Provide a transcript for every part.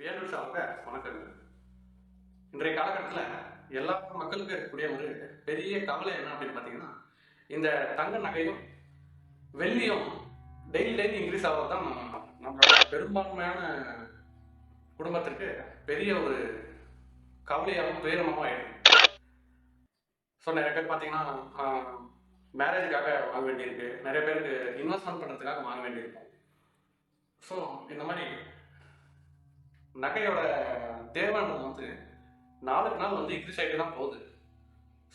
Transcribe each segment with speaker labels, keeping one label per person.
Speaker 1: வேலூர் சார்ந்த வணக்கங்கள் இன்றைய காலகட்டத்தில் எல்லா மக்களுக்கும் இருக்கக்கூடிய ஒரு பெரிய கவலை என்ன அப்படின்னு பார்த்தீங்கன்னா இந்த தங்க நகையும் வெள்ளியும் டெய்லி டெய்லி இன்க்ரீஸ் ஆகிறது தான் நம்மளோட பெரும்பான்மையான குடும்பத்திற்கு பெரிய ஒரு கவலையாகவும் துயரமாகவும் ஆயிடுது. ஸோ நிறைய பேர் பார்த்தீங்கன்னா மேரேஜுக்காக வாங்க வேண்டியிருக்கு. நிறைய பேருக்கு இன்வெஸ்ட்மெண்ட் பண்ணுறதுக்காக வாங்க வேண்டியிருக்கும். ஸோ இந்த மாதிரி நகையோட தேவைன்றது வந்து நாளுக்கு நாள் வந்து இன்க்ரீஸ் ஆகிட்டு தான் போகுது.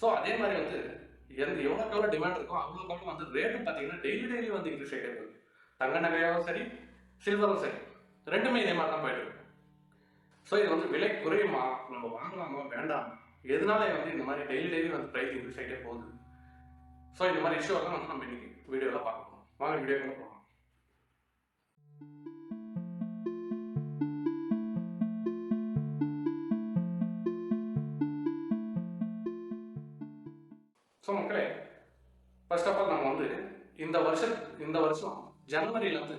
Speaker 1: ஸோ அதே மாதிரி வந்து எந்த எவ்வளோக்கு எவ்வளோ டிமாண்ட் இருக்கோ அவ்வளோக்கு அவ்வளோ வந்து ரேட்டு பார்த்தீங்கன்னா டெய்லி டெய்லி வந்து இன்க்ரீஸ் ஆகிட்டு இருக்கு தங்க நகையாகவும் சரி சில்வரும் சரி ரெண்டுமே இதே மாதிரி தான் போயிட்டு இருக்கு. ஸோ இது வந்து விலை குறையுமா? நம்ம வாங்கலாமா? வேண்டாமா? எதனால வந்து இந்த மாதிரி டெய்லி டெய்லி வந்து ப்ரைஸ் இன்க்ரீஸ் ஆகிட்டே போகுது? ஸோ இந்த மாதிரி இஷ்யூ எல்லாம் வந்து நம்ம இன்னைக்கு வீடியோவில் பார்க்கணும். வாங்க வீடியோக்குள்ள போகலாம் ஃபர்ஸ்ட் ஆஃப் ஆல் நம்ம வந்து இந்த வருஷம் இந்த வருஷம் ஜனவரியிலேருந்து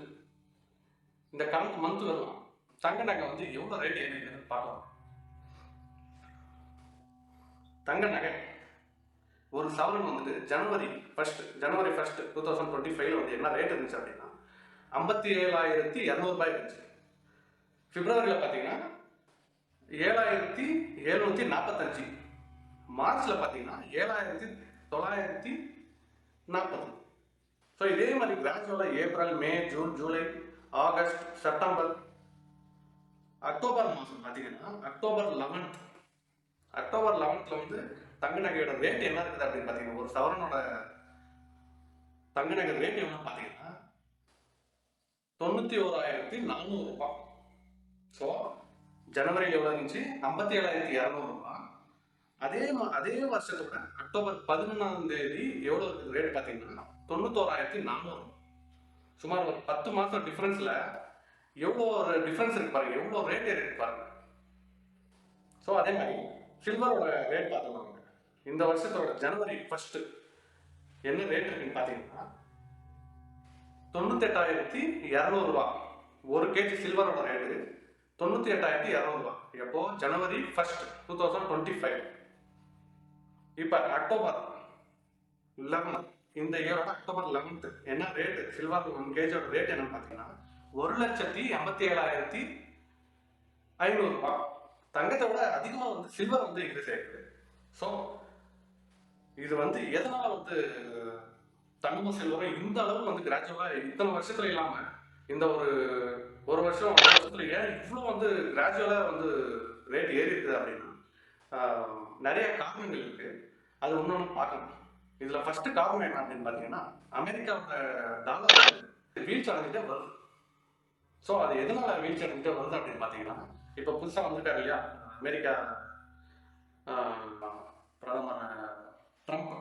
Speaker 1: இந்த கரண்ட் மந்த் வரும். தங்க நகை வந்து எவ்வளோ ரேட் ஏறிக்குதுன்னு பார்க்கலாம். தங்க நகை ஒரு சவரன் வந்துட்டு January first January first two thousand twenty ஃபைவ்ல வந்து என்ன ரேட் இருந்துச்சு அப்படின்னா ஐம்பத்தி ஏழாயிரத்தி இரநூறுபாய் இருந்துச்சு. பிப்ரவரியில் பார்த்தீங்கன்னா ஏழாயிரத்தி எழுநூற்றி நாற்பத்தஞ்சு. மார்ச்ல பார்த்தீங்கன்னா ஏழாயிரத்தி தொள்ளாயிரத்தி நாற்பது. ஸோ இதே மாதிரி கிராஜுவலாக April May June July August September October மாதம் பார்த்தீங்கன்னா அக்டோபர் லெவன்த் அக்டோபர் லெவன்த்தில் வந்து தங்க நகையோட ரேட் என்ன இருக்குது அப்படின்னு பார்த்தீங்கன்னா ஒரு சவரனோட தங்க நகை ரேட் என்ன பார்த்தீங்கன்னா தொண்ணூற்றி ஓராயிரத்தி நானூறுரூபா ஸோ ஜனவரியில் எவ்வளோ இருந்துச்சு? ஐம்பத்தி ஏழாயிரத்தி இரநூறுபா அதே மா- அதே வருஷத்தோட அக்டோபர் பதினொன்றாம் தேதி எவ்வளோ இருக்குது ரேட் பார்த்தீங்கன்னா தொண்ணூத்தோராயிரத்தி நானூறு. சுமார் ஒரு பத்து மாதம் டிஃப்ரென்ஸில் எவ்வளோ ஒரு டிஃப்ரென்ஸ் இருக்கு பாருங்க. எவ்வளோ ரேட் இருக்கு பாருங்க. ஸோ அதே மாதிரி சில்வரோட ரேட் பார்த்துக்கோங்க இந்த வருஷத்தோட ஜனவரி ஃபர்ஸ்ட் என்ன ரேட் இருக்குன்னு பார்த்தீங்கன்னா தொண்ணூத்தெட்டாயிரத்தி இரநூறுவா ஒரு கேஜி சில்வரோட ரேட்டு தொண்ணூற்றி எட்டாயிரத்தி இரநூறுவா எப்போ? January first two thousand twenty five இப்போ அக்டோபர் லெவன் இந்த இயரோட அக்டோபர் லெவன்த்து என்ன ரேட்டு சில்வர் ஒன் கேஜோட ரேட் என்னன்னு பார்த்தீங்கன்னா ஒரு லட்சத்தி எண்பத்தி ஏழாயிரத்தி ஐநூறுரூபா தங்கத்தை விட அதிகமாக வந்து சில்வர் வந்து இன்க்ரீஸ் ஆயிருக்கு ஸோ இது வந்து எதனால வந்து தங்கமும் சில்வரும் இந்த அளவுக்கு வந்து கிராஜுவலாக இத்தனை வருஷத்துல இல்லாமல் இந்த ஒரு ஒரு வருஷம் ஒரு வருஷத்துல ஏன் இவ்வளோ வந்து கிராஜுவலாக வந்து ரேட் ஏறி இருக்குது அப்படின்னா நிறைய காரணங்கள் இருக்கு. அது ஒன்று ஒன்று பார்க்கணும் இதுல ஃபர்ஸ்ட் காரணம் என்ன அப்படின்னு பார்த்தீங்கன்னா அமெரிக்காவோட டாலர் வீழ்ச்சி அடைஞ்சிட்டே வருது. ஸோ அது எதனால வீழ்ச்சி அடைஞ்சிட்டே வருது அப்படின்னு பார்த்தீங்கன்னா இப்போ புதுசாக வந்துட்டார் இல்லையா? அமெரிக்கா பிரதமர் ட்ரம்ப்.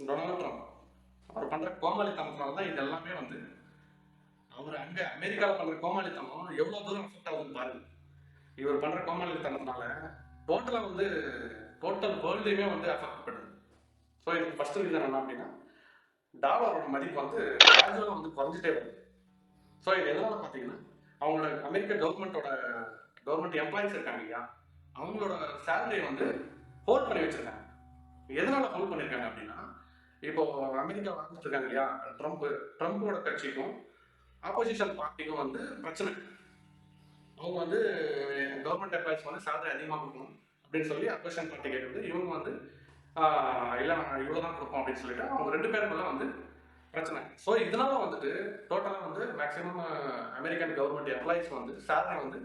Speaker 1: Donald Trump. அவர் பண்ற கோமாளித்தனத்தினால தான் இது எல்லாமே வந்து அவர் அங்க அமெரிக்காவில் பண்ற கோமாளித்தனம் எவ்வளவு தூரம் அஃபெக்ட் ஆகுதுன்னு பாருங்க. இவர் பண்ற கோமாளித்தனத்தினால டோட்டலா வந்து டோட்டல் வேர்ல்டையுமே வந்து அஃபெக்ட் பண்ணுது. ஸோ இதுக்கு ஃபர்ஸ்ட் ரீசன் என்ன அப்படின்னா டாலரோட மதிப்பு வந்து கிராஜுவலாக வந்து குறைஞ்சிட்டே வருது. ஸோ இது எதனால பார்த்தீங்கன்னா அவங்களோட அமெரிக்க கவர்மெண்ட்டோட கவர்மெண்ட் எம்ப்ளாயிஸ் இருக்காங்க இல்லையா? அவங்களோட சேலரியை வந்து ஹோல்ட் பண்ணி வச்சிருக்காங்க. எதனால ஹோல்ட் பண்ணியிருக்காங்க அப்படின்னா இப்போ அமெரிக்கா வாழ்ந்துட்டு இல்லையா? ட்ரம்ப் ட்ரம்ப்போட கட்சிக்கும் ஆப்போசிஷன் பார்ட்டிக்கும் வந்து பிரச்சனை. அவங்க வந்து கவர்மெண்ட் எம்ப்ளாயிஸ் வந்து சேலரி அதிகமாக கொடுக்கணும். அப்படின்னு சொல்லி அப்போசிஷன் பார்ட்டி கேட்டு இவங்க வந்து இல்லை நாங்கள் இவ்வளோ தான் கொடுப்போம் அப்படின்னு சொல்லிட்டு அவங்க ரெண்டு பேருக்குள்ள வந்து பிரச்சனை. ஸோ இதனால வந்துட்டு டோட்டலாக வந்து மேக்ஸிமம் அமெரிக்கன் கவர்மெண்ட் எம்ப்ளாயிஸ் வந்து சேலரி வந்து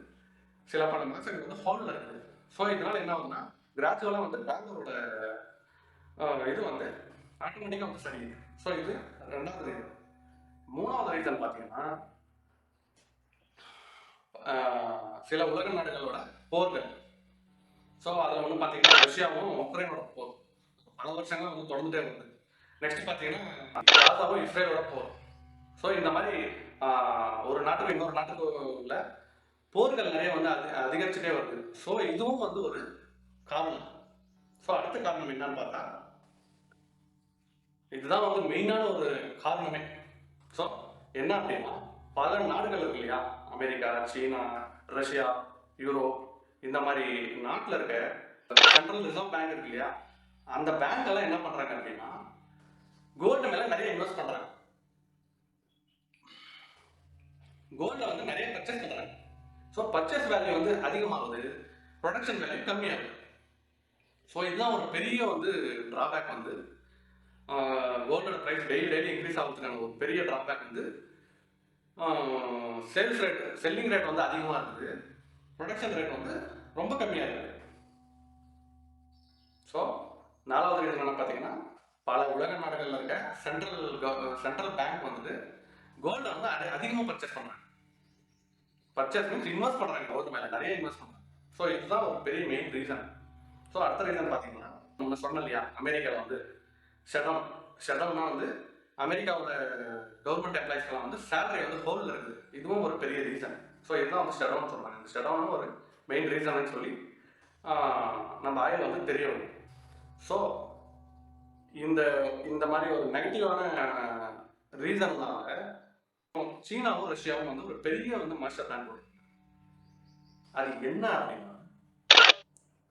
Speaker 1: சில பல இது வந்து ஹாலில் இருக்குது. ஸோ இதனால என்ன ஆகுதுன்னா கிராஜுவலாக வந்து பேங்களோட இது வந்து ஆட்டோமேட்டிக்காக வந்து சரி ஸோ இது ரெண்டாவது மூணாவது ரீசன் பார்த்தீங்கன்னா சில உலக நாடுகளோட போர்கள். ஸோ அதில் வந்து பார்த்தீங்கன்னா ரஷ்யாவும் உக்ரைனோட போர். பல வருஷங்களாக வந்து தொடர்ந்துட்டே வருது. நெக்ஸ்ட் பார்த்தீங்கன்னா காசாவும் இஸ்ரேலோட போர். ஸோ இந்த மாதிரி ஒரு நாட்டுக்கு இன்னொரு நாட்டுக்கு உள்ள போர்கள் நிறைய வந்து அதி அதிகரிச்சுட்டே வருது. ஸோ இதுவும் வந்து ஒரு காரணம். ஸோ அடுத்த காரணம் என்னன்னு பார்த்தா இதுதான் வந்து மெயினான ஒரு காரணமே. ஸோ என்ன அப்படின்னா பல நாடுகள் இருக்கு இல்லையா? அமெரிக்கா சீனா ரஷ்யா யூரோப் இந்த மாதிரி நாட்டில் இருக்க சென்ட்ரல் ரிசர்வ் பேங்க் இருக்கு இல்லையா? அந்த பேங்க் எல்லாம் என்ன பண்றாங்க அப்படின்னா கோல்டு மேல நிறைய இன்வெஸ்ட் பண்றாங்க. கோல்டில் வந்து நிறைய பர்ச்சேஸ் பண்றாங்க. ஸோ பர்ச்சேஸ் வேல்யூ வந்து அதிகமாகுது ப்ரொடக்ஷன் வேல்யூ கம்மியாகுது. ஸோ இதுதான் ஒரு பெரிய வந்து டிராபேக் வந்து கோல்டோட ப்ரைஸ் டெய்லி டெய்லி இன்க்ரீஸ் ஆகுதுக்கான ஒரு பெரிய டிராபேக் வந்து சேல்ஸ் ரேட் செல்லிங் ரேட் வந்து அதிகமாக இருக்குது. ப்ரொடக்ஷன் ரேட் வந்து ரொம்ப கம்மியாக இருக்குது ஸோ நாலாவது ரீசன் என்ன பார்த்தீங்கன்னா பல உலக நாடுகளில் இருக்க சென்ட்ரல் சென்ட்ரல் பேங்க் வந்துட்டு கோல்டை வந்து அதி- அதிகமாக பர்ச்சேஸ் பண்ணுறாங்க பர்ச்சேஸ் மீன்ஸ் இன்வெஸ்ட் பண்ணுறாங்க கோல்டு மேலே. நிறைய இன்வெஸ்ட் பண்ணுறாங்க ஸோ இதுதான் ஒரு பெரிய மெயின் ரீசன் ஸோ அடுத்த ரீசன் பார்த்தீங்கன்னா நம்ம சொன்னோம் இல்லையா அமெரிக்காவில் வந்து ஷெடம் ஷெடம்னா வந்து அமெரிக்காவோட கவர்மெண்ட் எம்ப்ளாயிஸ்க்கெல்லாம் வந்து சேலரி வந்து ஹோல்டில் இருக்குது. இதுவும் ஒரு பெரிய ரீசன் ஸோ இதுதான் வந்து ஸ்டெடவுன் சொல்கிறாங்க இந்த ஸ்டெடவுன் ஒரு மெயின் ரீசன் சொல்லி நம்ம ஆயில் வந்து தெரிய வரும் ஸோ இந்த இந்த மாதிரி ஒரு நெகட்டிவான ரீசன்னால சீனாவும் ரஷ்யாவும் வந்து ஒரு பெரிய வந்து மாஸ்டர் பிளான் போடுது அது என்ன அப்படின்னா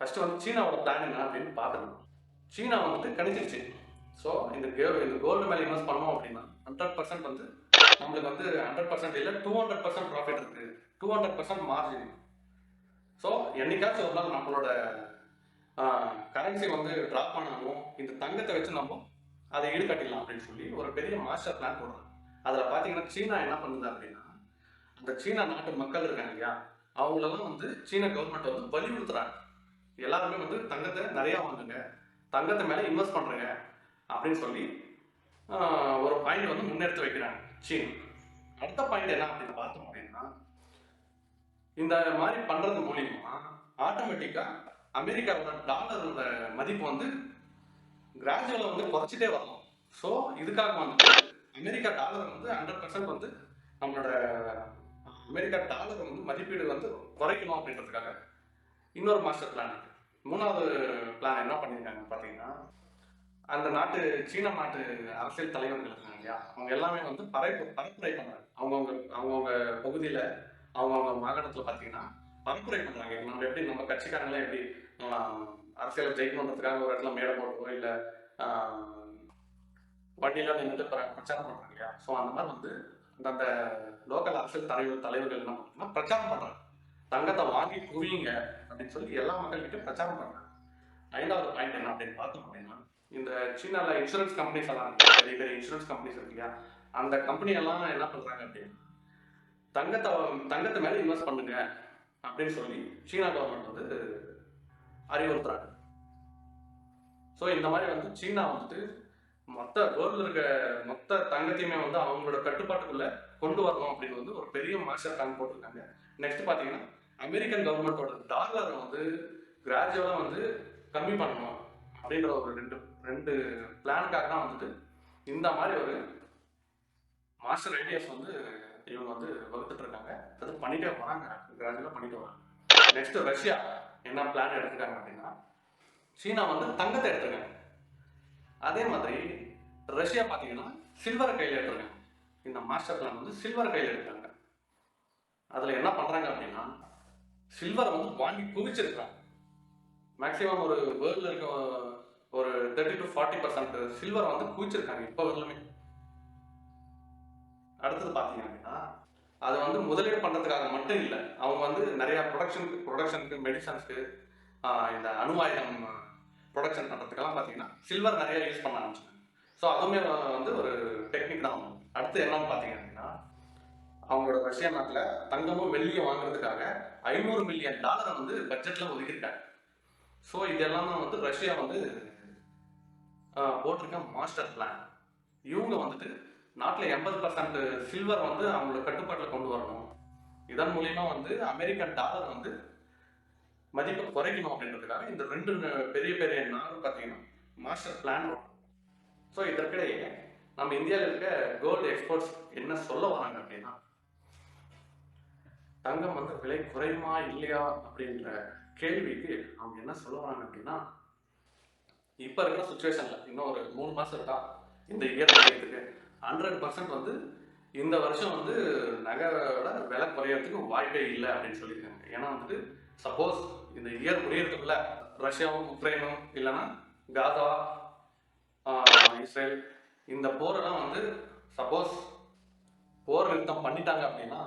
Speaker 1: ஃபர்ஸ்ட் வந்து சீனாவோட பிளான் என்ன அப்படின்னு பார்த்துக்கணும். சீனா வந்துட்டு கணிச்சிருச்சு. ஸோ இந்த கே- இந்த கோல்டு மேலே இன்வெஸ்ட் பண்ணோம் அப்படின்னா ஹண்ட்ரட் பர்சன்ட் வந்து நம்மளுக்கு வந்து ஹண்ட்ரட் பர்சன்ட் இல்லை டூ ஹண்ட்ரட் பர்சன்ட் ப்ராஃபிட் இருக்கு. Two hundred percent margin so என்னைக்காச்சும் ஒரு நாள் நம்மளோட கரன்சி வந்து ட்ராப் பண்ணாலும் இந்த தங்கத்தை வச்சு நம்ம அதை ஈடுகட்டிடலாம் அப்படின்னு சொல்லி ஒரு பெரிய மாஸ்டர் பிளான் போடுறாங்க. அதில் பார்த்தீங்கன்னா சீனா என்ன பண்ணுது அப்படின்னா அந்த சீனா நாட்டு மக்கள் இருக்காங்க இல்லையா அவங்களெல்லாம் வந்து சீன கவர்மெண்ட் வந்து வலியுறுத்துறாங்க எல்லாருமே வந்து தங்கத்தை நிறையா வாங்குங்க தங்கத்தை மேலே இன்வெஸ்ட் பண்ணுறங்க அப்படின்னு சொல்லி ஒரு பாயிண்ட் வந்து முன்னெடுத்து வைக்கிறாங்க. சரி அடுத்த பாயிண்ட் என்ன அப்படின்னு பார்த்தோம் அப்படின்னா இந்த மாதிரி பண்றது மூலியமா ஆட்டோமேட்டிக்கா அமெரிக்காவோட டாலரோட மதிப்பு வந்து கிராஜுவலா வந்து குறைச்சிட்டே வரலாம் ஸோ இதுக்காக வந்து அமெரிக்கா டாலர் வந்து ஹண்ட்ரட் பர்சன்ட் வந்து நம்மளோட அமெரிக்கா டாலர் வந்து மதிப்பீடு வந்து குறைக்கணும் அப்படின்றதுக்காக இன்னொரு மாஸ்டர் பிளான் இருக்கு. மூணாவது பிளான் என்ன பண்ணியிருக்காங்க பார்த்தீங்கன்னா அந்த நாட்டு சீன நாட்டு அரசியல் தலைவர்கள் இருக்காங்க இல்லையா? அவங்க எல்லாமே வந்து பரப்பு பரப்புரை பண்றாங்க. அவங்கவுங்க அவங்கவுங்க பகுதியில் அவங்கவுங்க மாகாணத்தில் பாத்தீங்கன்னா பரப்புரை பண்றாங்க. நம்ம எப்படி நம்ம கட்சிக்காரங்களே எப்படி ஆஹ், அரசியலை ஜெயிக்கணுன்றதுக்காக ஒரு இடத்துல மேடை போடுறோம் இல்ல வண்டியெல்லாம் நின்றுட்டு பிரச்சாரம் பண்றாங்க இல்லையா? ஸோ அந்த மாதிரி வந்து அந்த லோக்கல் அரசியல் தலைவர் தலைவர்கள் என்ன பண்றாங்கன்னா பிரச்சாரம் பண்றாங்க. தங்கத்தை வாங்கி குவியுங்க அப்படின்னு சொல்லி எல்லா மக்கள்கிட்டயும் பிரச்சாரம் பண்றாங்க. ஐந்தாவது பாயிண்ட் என்ன அப்படின்னு பார்த்தோம் அப்படின்னா இந்த சீனாவில் இன்சூரன்ஸ் கம்பெனிஸ் எல்லாம் பெரிய பெரிய இன்சூரன்ஸ் கம்பெனிஸ் இருக்கு இல்லையா? அந்த கம்பெனி எல்லாம் என்ன பண்ணுறாங்க அப்படின்னு தங்கத்தை தங்கத்தை மேலே இன்வெஸ்ட் பண்ணுங்க அப்படின்னு சொல்லி சீனா கவர்மெண்ட் வந்து அறிவுறுத்துறாங்க. ஸோ இந்த மாதிரி வந்து சீனா வந்துட்டு மொத்த வேர்ல்டில் இருக்க மொத்த தங்கத்தையுமே வந்து அவங்களோட கட்டுப்பாட்டுக்குள்ள கொண்டு வரணும் அப்படின்னு வந்து ஒரு பெரிய மாஸ்டர் பிளான் போட்டிருக்காங்க. நெக்ஸ்ட் பார்த்தீங்கன்னா அமெரிக்கன் கவர்மெண்டோட டாலரை வந்து கிராஜுவலாக வந்து கம்மி பண்ணணும் அப்படின்ற ஒரு ரெண்டு ரெண்டு பிளானுக்காக தான் வந்துட்டு இந்த மாதிரி ஒரு மாஸ்டர் ஐடியாஸ் வந்து இவங்க வந்து வகுத்துட்டு இருக்காங்க. அது பண்ணிட்டே வராங்க கிராஜுவலாக பண்ணிட்டு வராங்க. நெக்ஸ்ட் ரஷ்யா என்ன பிளான் எடுத்துருக்காங்க அப்படின்னா சீனா வந்து தங்கத்தை எடுத்துருக்காங்க. அதே மாதிரி ரஷ்யா பார்த்தீங்கன்னா சில்வரை கையில் எடுத்துருக்காங்க. இந்த மாஸ்டர் பிளான் வந்து சில்வர் கையில் எடுத்தாங்க அதில் என்ன பண்ணுறாங்க அப்படின்னா சில்வரை வந்து வாங்கி குவிச்சிருக்கிறாங்க. மேக்சிமம் ஒரு வேர்ல்டில் இருக்க ஒரு thirty to forty percent silver வந்து குவிச்சிருக்காங்க இப்போ வரலுமே அடுத்தது பார்த்தீங்க அப்படின்னா அது வந்து முதலீடு பண்ணுறதுக்காக மட்டும் இல்லை அவங்க வந்து நிறைய ப்ரொடக்ஷனுக்கு ப்ரொடக்ஷனுக்கு மெடிசன்ஸ்க்கு இந்த அணுவாயுதம் ப்ரொடக்ஷன் பண்ணுறதுக்கெல்லாம் பார்த்தீங்கன்னா சில்வர் நிறைய யூஸ் பண்ண ஆரம்பிச்சாங்க ஸோ அதுவுமே வந்து ஒரு டெக்னிக் தான். அடுத்து என்னன்னு பார்த்தீங்க அப்படின்னா அவங்களோட ரஷ்யா நாட்டில் தங்கமும் வெள்ளியை வாங்குறதுக்காக ஐநூறு மில்லியன் டாலரை வந்து பட்ஜெட்டில் ஒதுக்கியிருக்காங்க. ஸோ இதெல்லாம் தான் வந்து ரஷ்யா வந்து போட்டிருக்க மாஸ்டர் பிளான் இவங்க வந்துட்டு நாட்டில் எண்பது பர்சன்ட் சில்வர் வந்து அவங்களோட கட்டுப்பாட்டில் கொண்டு வரணும். இதன் மூலியமா வந்து அமெரிக்கன் டாலர் வந்து மதிப்பை குறைக்கணும் அப்படின்றதுக்காக இந்த ரெண்டு பெரிய பெரிய நாடு பார்த்தீங்கன்னா மாஸ்டர் பிளான் ஸோ இதற்கிடையே நம்ம இந்தியாவில் இருக்க கோல்டு எக்ஸ்போர்ட்ஸ் என்ன சொல்ல வராங்க அப்படின்னா தங்கம் வந்து விலை குறையுமா இல்லையா அப்படின்ற கேள்விக்கு அவங்க என்ன சொல்ல வராங்க அப்படின்னா இப்போ இருக்கிற சுச்சுவேஷனில் இன்னும் ஒரு மூணு மாதம் இருக்கா? இந்த இயர் முடியறதுக்கு ஹண்ட்ரட் பர்சன்ட் வந்து இந்த வருஷம் வந்து நகையோட விலை குறையறதுக்கு வாய்ப்பே இல்லை அப்படின்னு சொல்லியிருக்காங்க. ஏன்னா வந்துட்டு சப்போஸ் இந்த இயர் முடியறதுக்குள்ள ரஷ்யாவும் உக்ரைனும் இல்லைன்னா காசா இஸ்ரேல் இந்த போரெல்லாம் வந்து சப்போஸ் போர் நிறுத்தம் பண்ணிட்டாங்க அப்படின்னா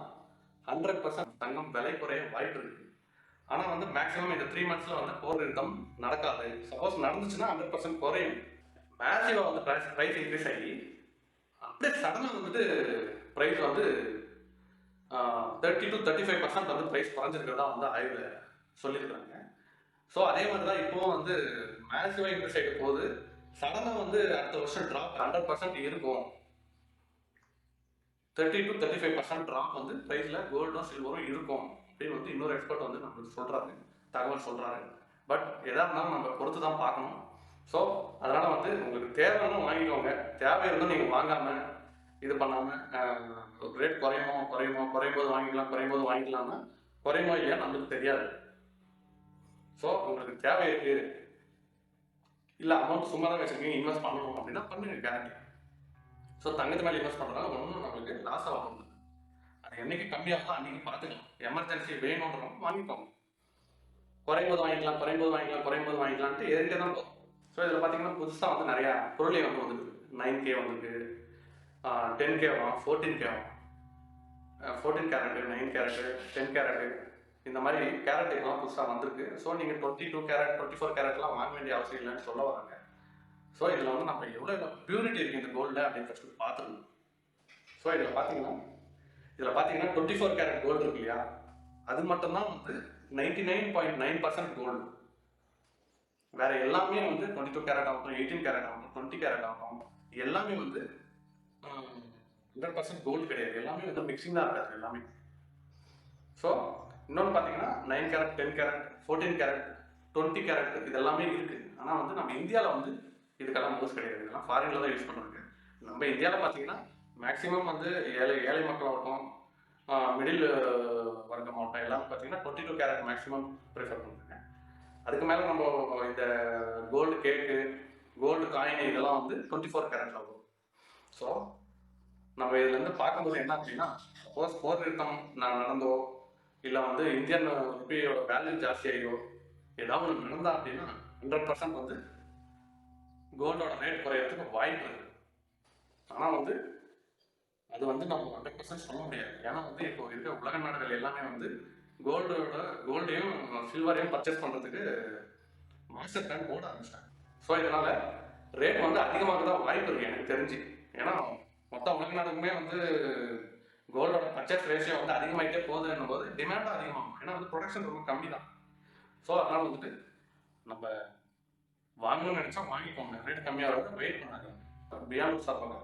Speaker 1: ஹண்ட்ரட் பர்சன்ட் தங்கம் விலை குறைய வாய்ப்பு இருக்குது ஆனால் வந்து மேக்ஸிமம் இந்த த்ரீ மந்த்ஸில் வந்து போர் இன்கம் நடக்காது. சப்போஸ் நடந்துச்சுன்னா ஹண்ட்ரட் பர்சன்ட் குறையும். மேசிவாக வந்து ப்ரைஸ் ப்ரைஸ் இன்க்ரீஸ் ஆகி அப்படியே சடனாக வந்துட்டு ப்ரைஸ் வந்து thirty to thirty five percent வந்து ப்ரைஸ் குறைஞ்சிருக்கிறதா வந்து ஆய்வில் சொல்லியிருக்காங்க ஸோ அதே மாதிரி தான் இப்போவும் வந்து மேசிவாக இன்க்ரீஸ் ஆகிட்டு போகுது. சடனாக வந்து அடுத்த வருஷம் ட்ராப் ஹண்ட்ரட் பர்சன்ட் இருக்கும். Thirty to thirty five percent drop வந்து ப்ரைஸில் கோல்டும் சில்வரும் இருக்கும். அப்படின்னு வந்து இன்னொரு எக்ஸ்பர்ட் வந்து நம்மளுக்கு சொல்கிறாரு தகவல் சொல்கிறாரு பட் எதாக இருந்தாலும் நம்ம பொறுத்து தான் பார்க்கணும். ஸோ அதனால் வந்து உங்களுக்கு தேவைன்னா வாங்கிக்கோங்க. தேவை இருந்தும் நீங்கள் வாங்காமல் இது பண்ணாமல் ரேட் குறையுமோ குறையுமோ குறையும் போது வாங்கிக்கலாம் குறையும் போது வாங்கிக்கலாம்னா குறையுமோ இல்லையா நம்மளுக்கு தெரியாது. ஸோ உங்களுக்கு தேவை இருக்குது இல்லை அமௌண்ட் சும்மா தான் வச்சுருக்கீங்க இன்வெஸ்ட் பண்ணணும் அப்படின்னா பண்ணுங்க கேரண்டி ஸோ தங்கத்து மேலே இன்வெஸ்ட் பண்ணுறதுனால ஒன்றும் நம்மளுக்கு லாஸ் ஆகும் அது என்னைக்கு கம்மியாகும் அன்னைக்கு பார்த்துக்கலாம். எமர்ஜென்சி வேணுன்றவங்க வாங்கிக்கோங்க. குறையும் போது வாங்கிக்கலாம் குறையும் போது வாங்கிக்கலாம் குறையும் போது வாங்கிக்கலாம்ட்டு ஏறிட்டே தான் போகும். ஸோ இதில் பார்த்தீங்கன்னா புதுசாக வந்து நிறையா பொருளே வந்து வந்துருக்கு. நைன் கே வந்துருக்கு. டென் கே வரும் ஃபோர்டீன் கே வரும் fourteen carat nine carat ten carat இந்த மாதிரி கேரட் எல்லாம் புதுசாக வந்திருக்கு. ஸோ நீங்கள் twenty two carat twenty four கேரட்லாம் வாங்க வேண்டிய அவசியம் இல்லைன்னு சொல்ல வராங்க. ஸோ இதில் வந்து நம்ம எவ்வளோ பியூரிட்டி இருக்குது இந்த கோல்டில் அப்படின்னு ஃபஸ்ட்டு பார்த்துருந்தோம் ஸோ இதில் பார்த்தீங்கன்னா இதில் பார்த்தீங்கன்னா டுவெண்ட்டி ஃபோர் கேரட் கோல்டு இருக்கு இல்லையா? அது மட்டும்தான் வந்து ninety nine point nine percent gold வேற எல்லாமே வந்து டுவெண்ட்டி டூ கேரட் ஆகட்டும் எயிட்டீன் கேரட் ஆகட்டும் டுவெண்ட்டி கேரட் ஆகட்டும் எல்லாமே வந்து ஹண்ட்ரட் பர்சன்ட் கோல்டு கிடையாது. எல்லாமே வந்து மிக்சிங் தான் இருக்காது எல்லாமே. ஸோ இன்னொன்று பார்த்தீங்கன்னா nine carat ten carat fourteen carat twenty carat இது எல்லாமே இருக்கு. ஆனால் வந்து நம்ம இந்தியாவில் வந்து இதுக்கெல்லாம் யூஸ் கிடையாது. இதெல்லாம் ஃபாரினில் தான் யூஸ் பண்ணுறாங்க நம்ம இந்தியாவில் பார்த்தீங்கன்னா மேக்ஸிமம் வந்து ஏழை ஏழை மக்களாகட்டும் மிடில் வர்க்கமாகட்டும் எல்லாம் பார்த்தீங்கன்னா twenty two carat maximum prefer பண்ணுறாங்க அதுக்கு மேலே நம்ம இந்த கோல்டு கேக்கு கோல்டு காயின் இதெல்லாம் வந்து டுவெண்ட்டி ஃபோர் கேரட் ஆகும். ஸோ நம்ம இதுலேருந்து பார்க்கும்போது என்ன அப்படின்னா சப்போஸ் போர் நிறுத்தம் நான் நடந்தோ இல்லை வந்து இந்தியன் ருபியோட வேல்யூ ஜாஸ்தியாகியோ ஏதாவது ஒன்று நடந்தா அப்படின்னா ஹண்ட்ரட் பர்சன்ட் வந்து கோல்டோட ரேட் குறையிறதுக்கு வாய்ப்பு இருக்குது ஆனால் வந்து அது வந்து நம்ம ஹண்ட்ரட் பர்சன்ட் சொல்ல முடியாது. ஏன்னா வந்து இப்போ இருக்க உலக நாடுகள் எல்லாமே வந்து கோல்டோட கோல்டையும் சில்வரையும் பர்ச்சேஸ் பண்ணுறதுக்கு மாஸ்டர் பிளான் போட ஆரம்பிச்சிட்டாங்க. ஸோ இதனால ரேட் வந்து அதிகமாக தான் வாய்ப்பு இருக்கு எனக்கு தெரிஞ்சு. ஏன்னா மொத்த உலக நாடுக்குமே வந்து கோல்டோட பர்ச்சேஸ் ரேஷியோ வந்து அதிகமாகிட்டே போகுதுன்னும் போது டிமாண்டும் அதிகமாகும். ஏன்னா வந்து ப்ரொடக்ஷன் ரொம்ப கம்மி தான் ஸோ அதனால வந்துட்டு நம்ம வாங்கணும்னு நினச்சா வாங்கிக்கோங்க. ரேட் கம்மியாக வெயிட் பண்ணாங்க பியாண்ட் சாப்பாங்க